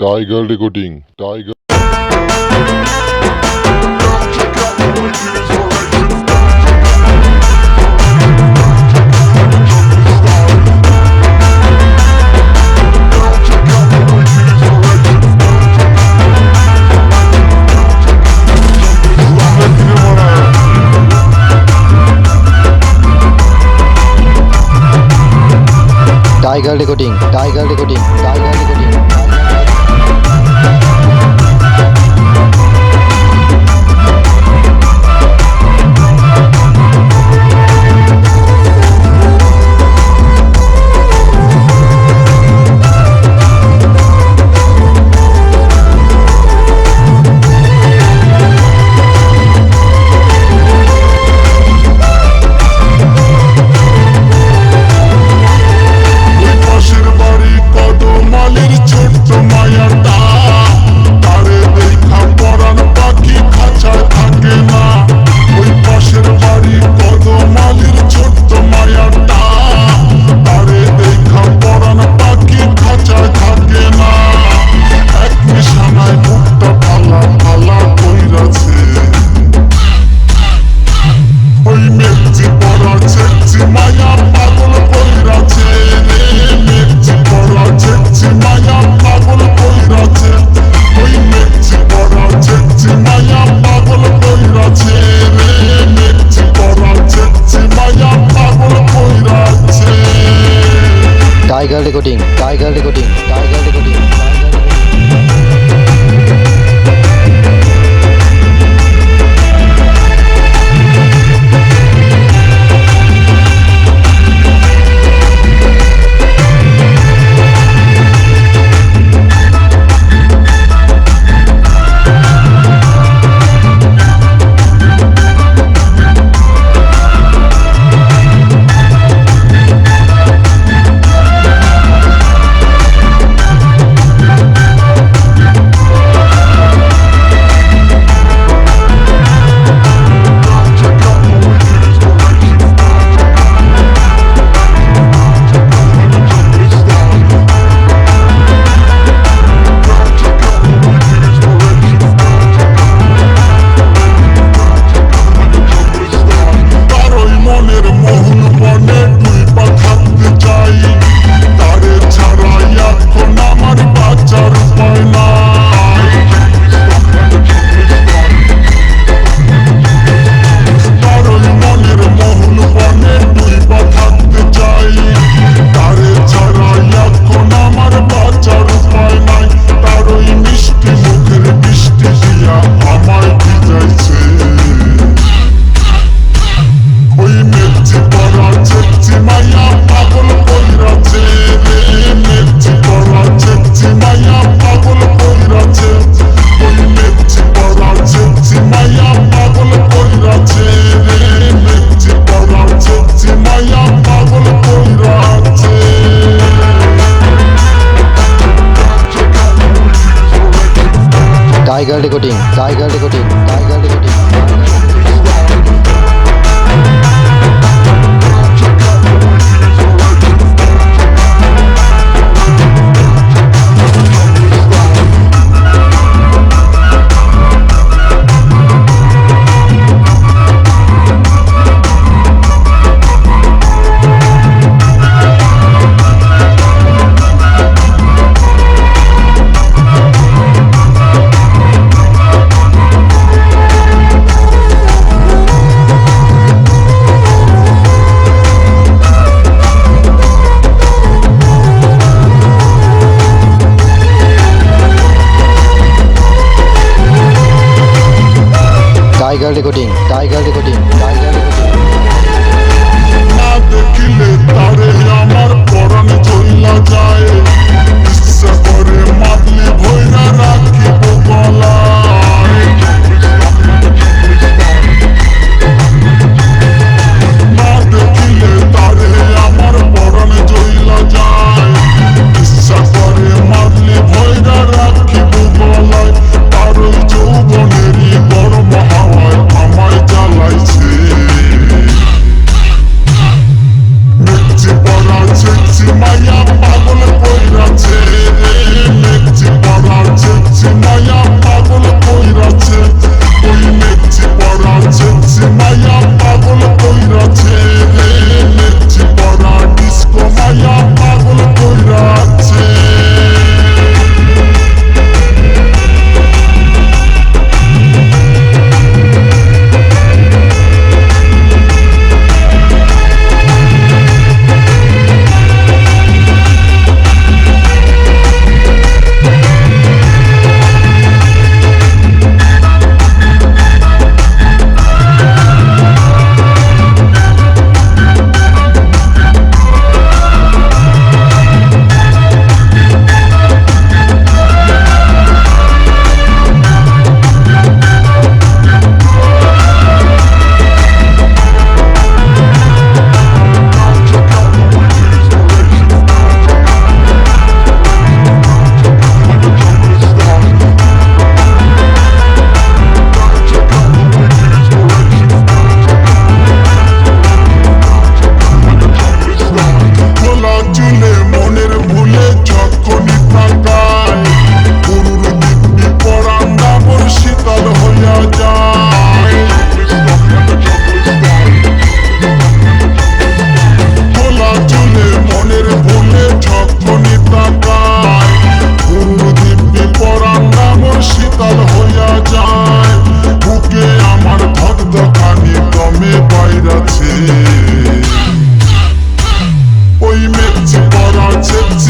Tiger decoding. Tiger. Tiger Recording, Tiger Recording, Tiger Recording. Tiger recording tiger recording tiger recording Tiger Decoding, Tiger Decoding, Tiger tinggal di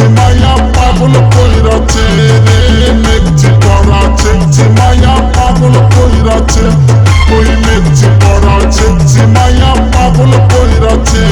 দেখছি মায়া পাগল কইরাছে দেখছি পড়া চেকছি মায়া পাগল কইরাছে ওই দেখছি পড়া চেকছি মায়া পাগল কইরাছে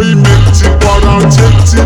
koy mekti Paran tepti